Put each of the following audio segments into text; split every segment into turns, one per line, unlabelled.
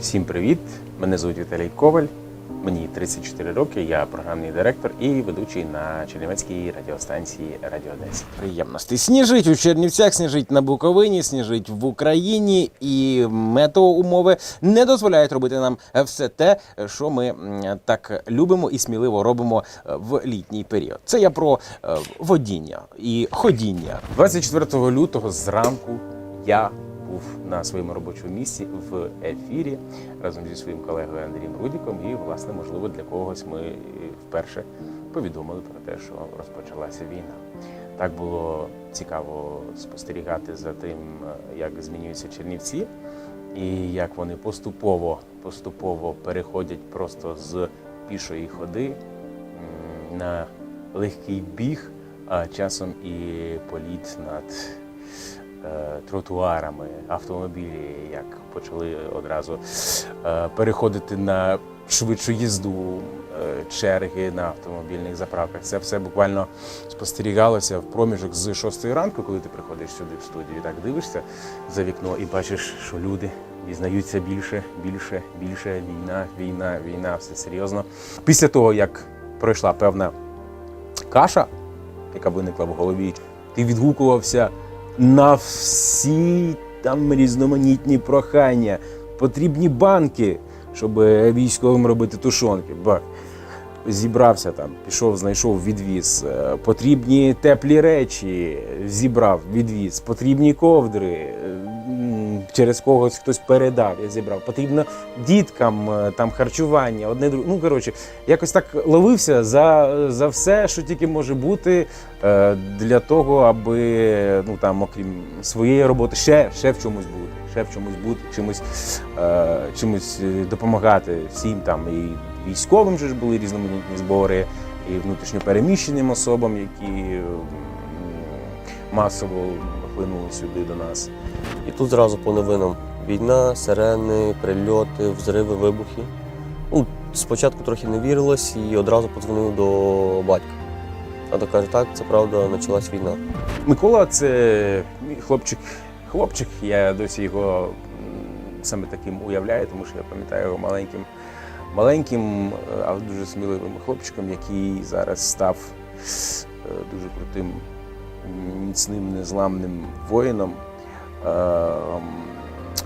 Всім привіт! Мене звуть Віталій Коваль. Мені 34 роки, я програмний директор і ведучий на Чернівецькій радіостанції Радіо Одесі. Приємності. Сніжить у Чернівцях, сніжить на Буковині, сніжить в Україні, і метеоумови не дозволяють робити нам все те, що ми так любимо і сміливо робимо е, в літній період. Це я про е, водіння і ходіння. 24 лютого зранку я був на своєму робочому місці в ефірі разом зі своїм колегою Андрієм Рудіком. І, власне, можливо, для когось ми вперше повідомили про те, що розпочалася війна. Так було цікаво спостерігати за тим, як змінюються Чернівці, і як вони поступово поступово переходять просто з пішої ходи на легкий біг, а часом і політ над тротуарами, автомобілі, як почали одразу е, переходити на швидшу їзду, е, черги на автомобільних заправках. Це все буквально спостерігалося в проміжок з 6 ранку, коли ти приходиш сюди в студію. Так дивишся за вікно і бачиш, що люди дізнаються більше, більше, більше. Війна, війна, війна, все серйозно. Після того, як пройшла певна каша, яка виникла в голові, ти відгукувався на всі там різноманітні прохання, потрібні банки, щоб військовим робити тушонки. Бак. Зібрався там, пішов, знайшов, відвіз. Е, Потрібні теплі речі, зібрав, відвіз. Потрібні ковдри. Через когось хтось передав, я зібрав. Потрібно діткам е, там харчування, одне друге. Ну коротше, якось так ловився за, за все, що тільки може бути, е, для того, аби ну там, окрім своєї роботи, ще, ще в чомусь бути, ще в чомусь бути, чимось, е, чимось допомагати всім там і військовим же ж були різноманітні збори, і внутрішньопереміщеним особам, які масово хлинули сюди до нас.
І тут зразу по новинам війна, сирени, прильоти, взриви, вибухи. Ну, спочатку трохи не вірилось і одразу подзвонив до батька. А то каже, так, це правда, почалась війна.
Микола це хлопчик, хлопчик. Я досі його саме таким уявляю, тому що я пам'ятаю його маленьким, маленьким, е, але дуже сміливим хлопчиком, який зараз став е, дуже крутим, міцним, незламним воїном. Е,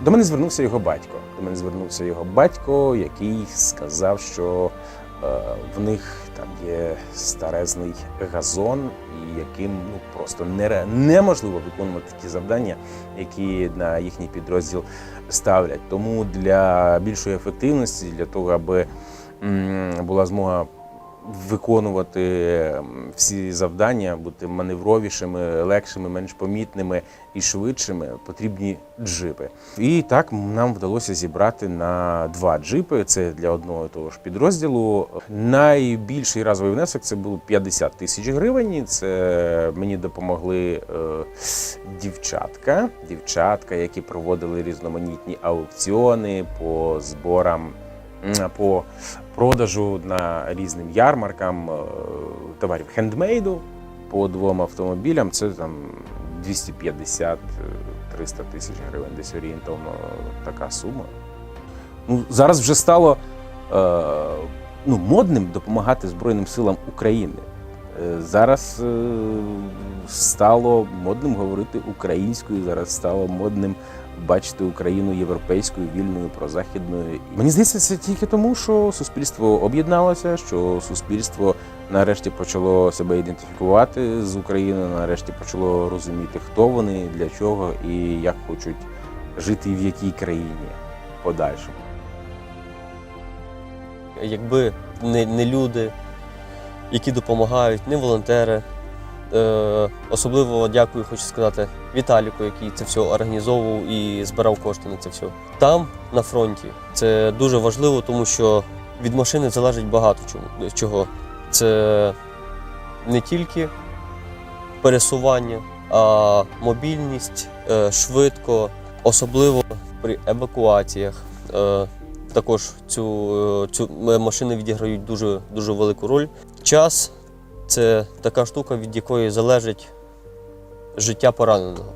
До мене звернувся його батько. До мене звернувся його батько, який сказав, що е, в них там є старезний газон, яким ну просто неможливо виконувати такі завдання, які на їхній підрозділ ставлять. Тому для більшої ефективності, для того, аби була змога виконувати всі завдання, бути маневровішими, легшими, менш помітними і швидшими, потрібні джипи. І так нам вдалося зібрати на два джипи. Це для одного того ж підрозділу. Найбільший разовий внесок це було 50 тисяч гривень. Це мені допомогли е, дівчатка, дівчатка, які проводили різноманітні аукціони по зборам. По продажу на різним ярмаркам е, товарів хендмейду по двом автомобілям. Це там 250-300 тисяч гривень, десь орієнтовно така сума. Ну, зараз вже стало е, ну, модним допомагати Збройним силам України. Е, Зараз е, стало модним говорити українською, зараз стало модним бачити Україну європейською, вільною, прозахідною. Мені здається, це тільки тому, що суспільство об'єдналося, що суспільство нарешті почало себе ідентифікувати з Україною, нарешті почало розуміти, хто вони, для чого і як хочуть жити в якій країні подальшому.
Якби не, не люди, які допомагають, не волонтери. Е, особливо дякую, хочу сказати, Віталіку, який це все організовував і збирав кошти на це все. Там, на фронті, це дуже важливо, тому що від машини залежить багато чого. Це не тільки пересування, а мобільність е, швидко, особливо при евакуаціях. Е, також цю, цю машини відіграють дуже, дуже велику роль. Час це така штука, від якої залежить життя пораненого.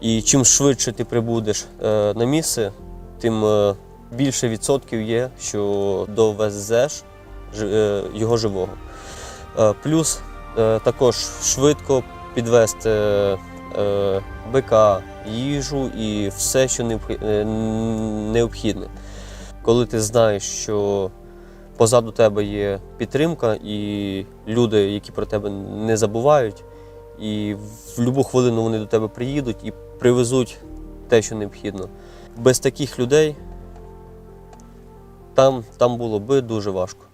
І чим швидше ти прибудеш е, на місце, тим е, більше відсотків є, що довезеш е, його живого. Плюс також швидко підвести бика, їжу і все, що необхідне. Коли ти знаєш, що позаду тебе є підтримка і люди, які про тебе не забувають, і в будь-яку хвилину вони до тебе приїдуть і привезуть те, що необхідно. Без таких людей там, там було би дуже важко.